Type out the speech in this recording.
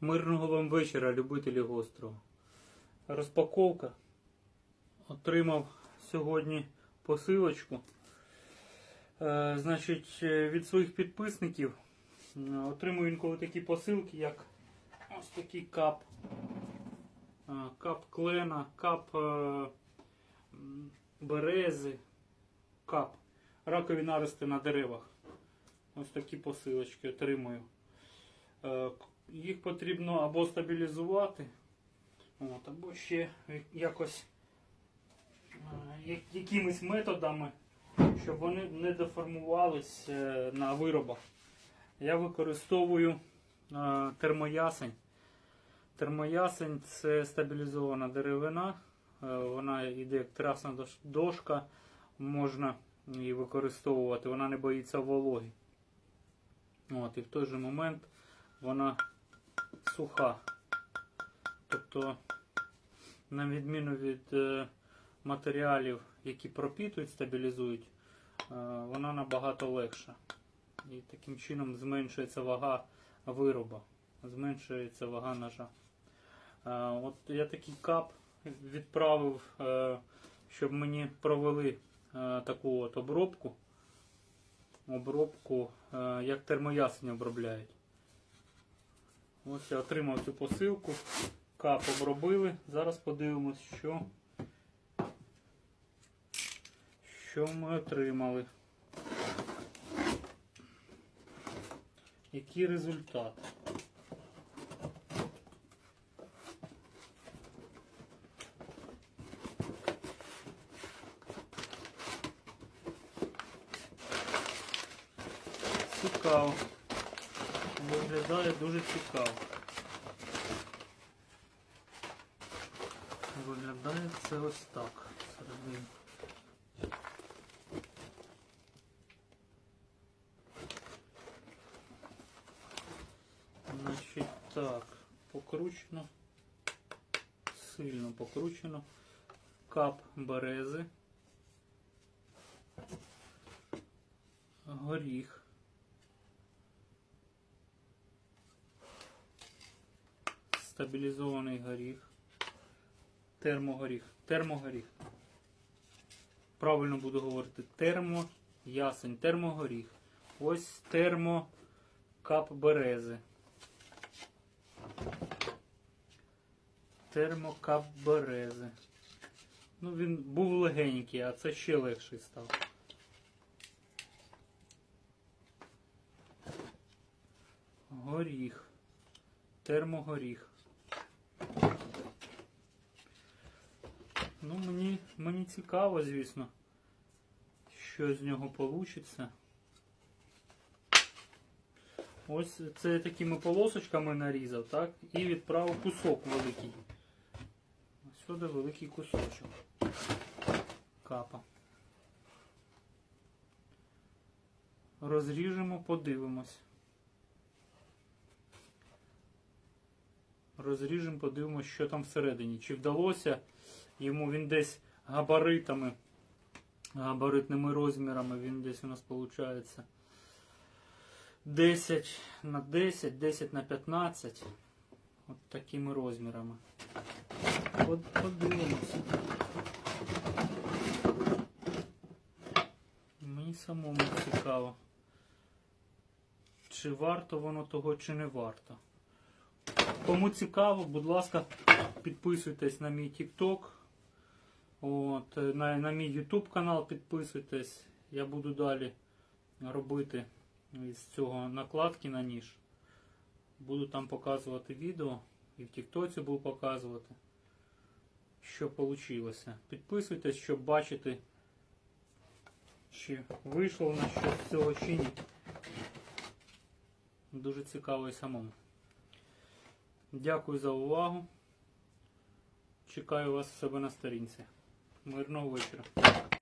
Мирного вам вечора, любителі гострого. Розпаковка. Отримав сьогодні посилочку. Е, значить, е, від своїх підписників отримую інколи такі посилки, як ось такий кап. Е, Кап клена, кап е, берези, кап. Ракові нарости на деревах. Ось такі посилочки отримую. Їх потрібно або стабілізувати, от, або ще якось е, якимись методами, щоб вони не деформувались е, на виробах. Я використовую е, термоясень. Термоясень це стабілізована деревина. Вона йде як трасна дошка, можна її використовувати, вона не боїться вологи. От, і в той же момент вона суха. Тобто, на відміну від е, матеріалів, які пропітують, стабілізують, е, вона набагато легша. І таким чином зменшується вага вироба, зменшується вага ножа. Е, От я такий кап відправив, щоб мені провели таку от обробку. Обробку, як термоясень обробляють. Ось я отримав цю посилку. Кап обробили. Зараз подивимось, що, що ми отримали. Який результат? Цікаво. Виглядає дуже цікаво. Виглядає це ось так. Всередині. Значить так, покручено, сильно покручено. Кап берези. Горіх. Стабілізований горіх. Термогоріх. Термогоріх. Правильно буду говорити. Термо ясень. Термогоріх. Ось термо кап берези. Термокап берези. Ну, він був легенький, а це ще легший став. Горіх. Термогоріх. Ну, мені, цікаво, звісно, що з нього вийде. Ось це такими полосочками нарізав, так? І відправив кусок великий. Ось сюди великий кусочок. Капа. Розріжемо, подивимось. Розріжемо, подивимось, що там всередині. Чи вдалося йому він десь габаритами, габаритними розмірами, він десь у нас виходить 10 на 10, 10 на 15. От такими розмірами. От подивимося. Мені самому цікаво. Чи варто воно того, чи не варто. Кому цікаво, будь ласка, підписуйтесь на мій TikTok. От, е, на, на мій YouTube канал підписуйтесь. Я буду далі робити із цього накладки на ніж. Буду там показувати відео і в Тіктоці буду показувати, що вийшло. Підписуйтесь, щоб бачити, чи вийшло в нас щось з цього чи ні. Дуже цікаво і самому. Дякую за увагу. Чекаю вас в себе на сторінці. Мирного вечора.